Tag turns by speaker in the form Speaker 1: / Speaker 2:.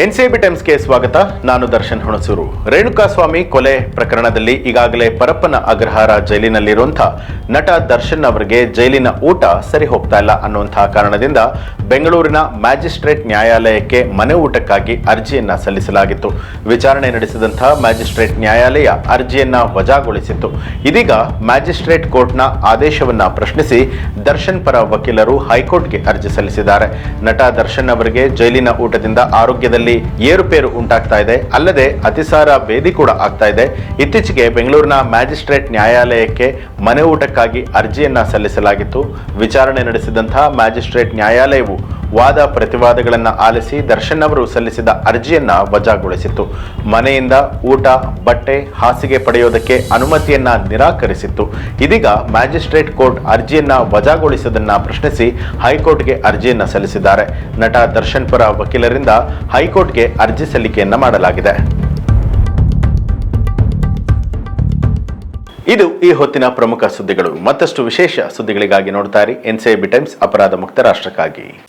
Speaker 1: NCB ಟೈಮ್ಸ್ಗೆ ಸ್ವಾಗತ. ನಾನು ದರ್ಶನ್ ಹುಣಸೂರು. ರೇಣುಕಾಸ್ವಾಮಿ ಕೊಲೆ ಪ್ರಕರಣದಲ್ಲಿ ಈಗಾಗಲೇ ಪರಪ್ಪನ ಅಗ್ರಹಾರ ಜೈಲಿನಲ್ಲಿರುವಂತಹ ನಟ ದರ್ಶನ್ ಅವರಿಗೆ ಜೈಲಿನ ಊಟ ಸರಿ ಹೋಗ್ತಾ ಇಲ್ಲ ಅನ್ನುವಂತಹ ಕಾರಣದಿಂದ ಬೆಂಗಳೂರಿನ ಮ್ಯಾಜಿಸ್ಟ್ರೇಟ್ ನ್ಯಾಯಾಲಯಕ್ಕೆ ಮನೆ ಊಟಕ್ಕಾಗಿ ಅರ್ಜಿಯನ್ನ ಸಲ್ಲಿಸಲಾಗಿತ್ತು. ವಿಚಾರಣೆ ನಡೆಸಿದಂತಹ ಮ್ಯಾಜಿಸ್ಟ್ರೇಟ್ ನ್ಯಾಯಾಲಯ ಅರ್ಜಿಯನ್ನ ವಜಾಗೊಳಿಸಿತ್ತು. ಇದೀಗ ಮ್ಯಾಜಿಸ್ಟ್ರೇಟ್ ಕೋರ್ಟ್ನ ಆದೇಶವನ್ನ ಪ್ರಶ್ನಿಸಿ ದರ್ಶನ್ ಪರ ವಕೀಲರು ಹೈಕೋರ್ಟ್ಗೆ ಅರ್ಜಿ ಸಲ್ಲಿಸಿದ್ದಾರೆ. ನಟ ದರ್ಶನ್ ಅವರಿಗೆ ಜೈಲಿನ ಊಟದಿಂದ ಆರೋಗ್ಯದಲ್ಲಿ ಏರುಪೇರು ಉಂಟಾಗ್ತಾ ಇದೆ. ಅಲ್ಲದೆ ಅತಿಸಾರ ಭೇದಿ ಕೂಡ ಆಗ್ತಾ ಇದೆ. ಇತ್ತೀಚೆಗೆ ಬೆಂಗಳೂರಿನ ಮ್ಯಾಜಿಸ್ಟ್ರೇಟ್ ನ್ಯಾಯಾಲಯಕ್ಕೆ ಮನೆ ಊಟಕ್ಕಾಗಿ ಅರ್ಜಿಯನ್ನ ಸಲ್ಲಿಸಲಾಗಿತ್ತು. ವಿಚಾರಣೆ ನಡೆಸಿದಂತಹ ಮ್ಯಾಜಿಸ್ಟ್ರೇಟ್ ನ್ಯಾಯಾಲಯವು ವಾದ ಪ್ರತಿವಾದಗಳನ್ನು ಆಲಿಸಿ ದರ್ಶನ್ ಅವರು ಸಲ್ಲಿಸಿದ ಅರ್ಜಿಯನ್ನ ವಜಾಗೊಳಿಸಿತ್ತು. ಮನೆಯಿಂದ ಊಟ, ಬಟ್ಟೆ, ಹಾಸಿಗೆ ಪಡೆಯೋದಕ್ಕೆ ಅನುಮತಿಯನ್ನ ನಿರಾಕರಿಸಿತ್ತು. ಇದೀಗ ಮ್ಯಾಜಿಸ್ಟ್ರೇಟ್ ಕೋರ್ಟ್ ಅರ್ಜಿಯನ್ನ ವಜಾಗೊಳಿಸದನ್ನ ಪ್ರಶ್ನಿಸಿ ಹೈಕೋರ್ಟ್ಗೆ ಅರ್ಜಿಯನ್ನ ಸಲ್ಲಿಸಿದ್ದಾರೆ. ನಟ ದರ್ಶನ್ ಪರ ವಕೀಲರಿಂದ ಹೈಕೋರ್ಟ್ಗೆ ಅರ್ಜಿ ಸಲ್ಲಿಕೆಯನ್ನ ಮಾಡಲಾಗಿದೆ. ಇದು ಈ ಹೊತ್ತಿನ ಪ್ರಮುಖ ಸುದ್ದಿಗಳು. ಮತ್ತಷ್ಟು ವಿಶೇಷ ಸುದ್ದಿಗಳಿಗಾಗಿ ನೋಡ್ತಾ ಇರಿ. ಎನ್ಸಿಐಬಿ ಟೈಮ್ಸ್ ಅಪರಾಧ ಮುಕ್ತ ರಾಷ್ಟ್ರಕ್ಕಾಗಿ.